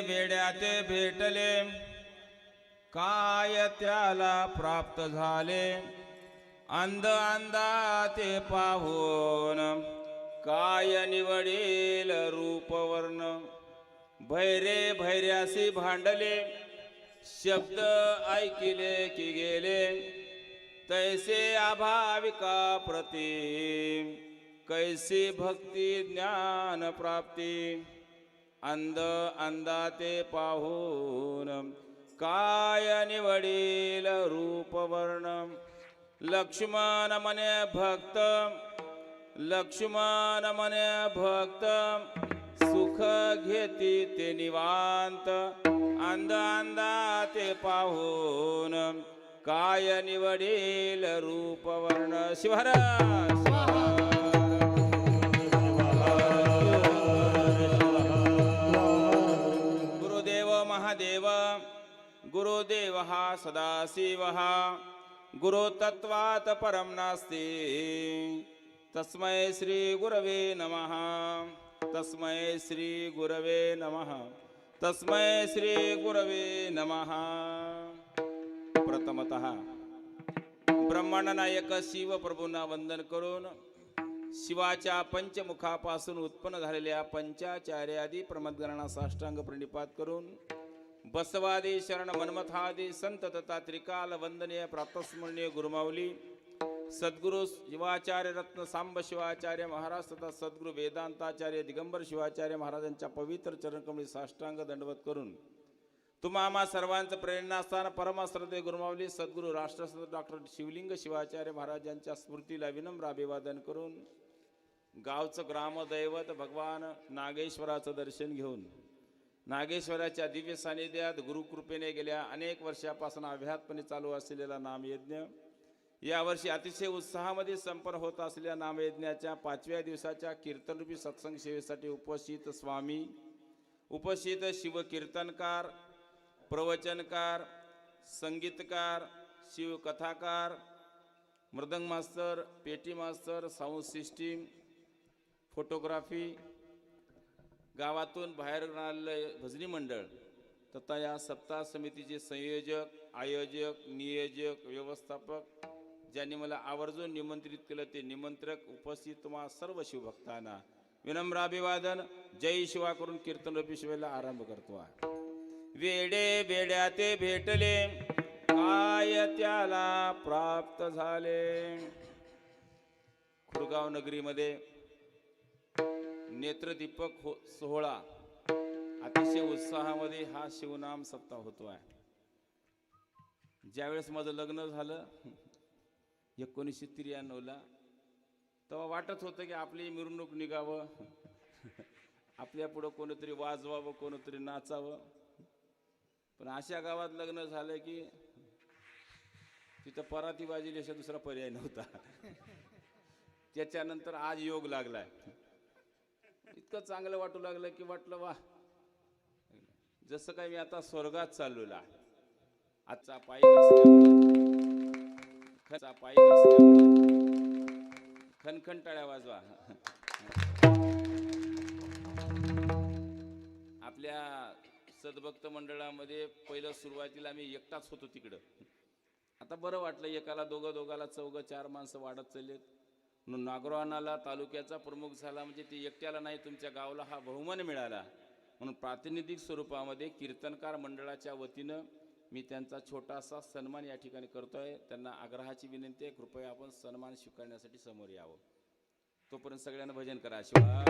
वेड्यात भेटले. काय त्याला प्राप्त झाले? अंध अंधा ते पाहून काय निवडील रूपवर्ण? भैरे भैर्यासी भांडले. शब्द ऐकिले की गेले. तैसे अभाविका प्रती? कैसी भक्ती ज्ञान प्राप्ती? अंध अंधा ते पाहून काय निवडील रूपवर्ण लक्ष्मण मने भक्त लक्ष्मण मने भक्त सुख घेती ते निवांत अंध अंधा ते पाहून काय निवडील रूपवर्ण? शिवहर गुरुदेव हा सदाशिव। गुरु तत्वात परम नास्ति। तस्मै श्री गुरवे नमः। तस्मै श्री गुरवे नमः। तस्मै श्री गुरवे नमः। प्रथमतः ब्रह्मांडनायक शिव प्रभूंना वंदन करून शिवाच्या पंचमुखापासून उत्पन्न झालेल्या पंचाचार्यादी प्रमदगणांना साष्टांग प्रणिपात करून बसवादी शरण मन्मथादी संत तथा त्रिकाल वंदनीय प्रातस्मरणीय गुरुमावली सद्गुरु शिवाचार्य रत्न सांब शिवाचार्य महाराज तथा सद्गुरु वेदांताचार्य दिगंबर शिवाचार्य महाराजांच्या पवित्र चरणकमळी साष्टांग दंडवत करून तुम्हा आम्हा सर्वांचं प्रेरणास्थान परमश्रद्धे गुरुमावली सद्गुरू राष्ट्रसंत डॉक्टर शिवलिंग शिवाचार्य महाराजांच्या स्मृतीला विनम्र अभिवादन करून गावचं ग्रामदैवत भगवान नागेश्वराचं दर्शन घेऊन नागेश्वराच्या दिव्य सानिध्यात गुरुकृपेने गेल्या अनेक वर्षापासून अभ्यातपणे चालू असलेला नामयज्ञ यावर्षी अतिशय उत्साहामध्ये संपन्न होत असलेल्या नामयज्ञाच्या पाचव्या दिवसाच्या कीर्तनरूपी सत्संग सेवेसाठी उपस्थित स्वामी उपस्थित शिवकीर्तनकार प्रवचनकार संगीतकार शिवकथाकार मृदंग मास्तर पेटी मास्तर साऊंड सिस्टीम फोटोग्राफी गावातून बाहेर आलेलं भजनी मंडळ तथा या सप्ताह समितीचे संयोजक आयोजक नियोजक व्यवस्थापक ज्यांनी मला आवर्जून निमंत्रित केलं ते निमंत्रक उपस्थित तुम्हा सर्व शिवभक्तांना विनम्र अभिवादन जय शिवा करून कीर्तन रपी शिवेला आरंभ करतो आहे. वेडे वेड्या ते भेटले काय त्याला प्राप्त झाले खुरगाव नगरीमध्ये नेत्रदीपक हो सोहळा. अतिशय उत्साहामध्ये हा शिवनाम सप्ताह होतो आहे ज्यावेळेस माझं लग्न झालं एकोणीसशे त्र्याण्णवला तेव्हा वाटत होतं की आपली मिरवणूक निघावं. आपल्या पुढं कोणीतरी वाजवावं कोणीतरी नाचावं. पण अशा गावात लग्न झालं की तिथं पराती बाजील्याशिवाय दुसरा पर्याय नव्हता. त्याच्यानंतर आज योग लागलाय. इतकं चांगलं वाटू लागलं की वाटलं वा जसं काय मी आता स्वर्गात चाललेला आहे. आजचा पायी खचा पायी असल्यामुळं खनखन टाळ्या वाजवा. आपल्या सद्भक्त मंडळामध्ये पहिलं सुरुवातीला मी एकटाच होतो तिकडं. आता बरं वाटलं एकाला दोघं दोघाला चौघं चार माणसं वाढत चाललेत. म्हणून नागरवानाला तालुक्याचा प्रमुख झाला म्हणजे ते एकट्याला नाही तुमच्या गावाला हा बहुमान मिळाला. म्हणून प्रातिनिधिक स्वरूपामध्ये कीर्तनकार मंडळाच्या वतीनं मी त्यांचा छोटासा सन्मान या ठिकाणी करतो आहे त्यांना आग्रहाची विनंती आहे कृपया आपण सन्मान स्वीकारण्यासाठी समोर यावं. तोपर्यंत सगळ्यांना भजन करा. शिवा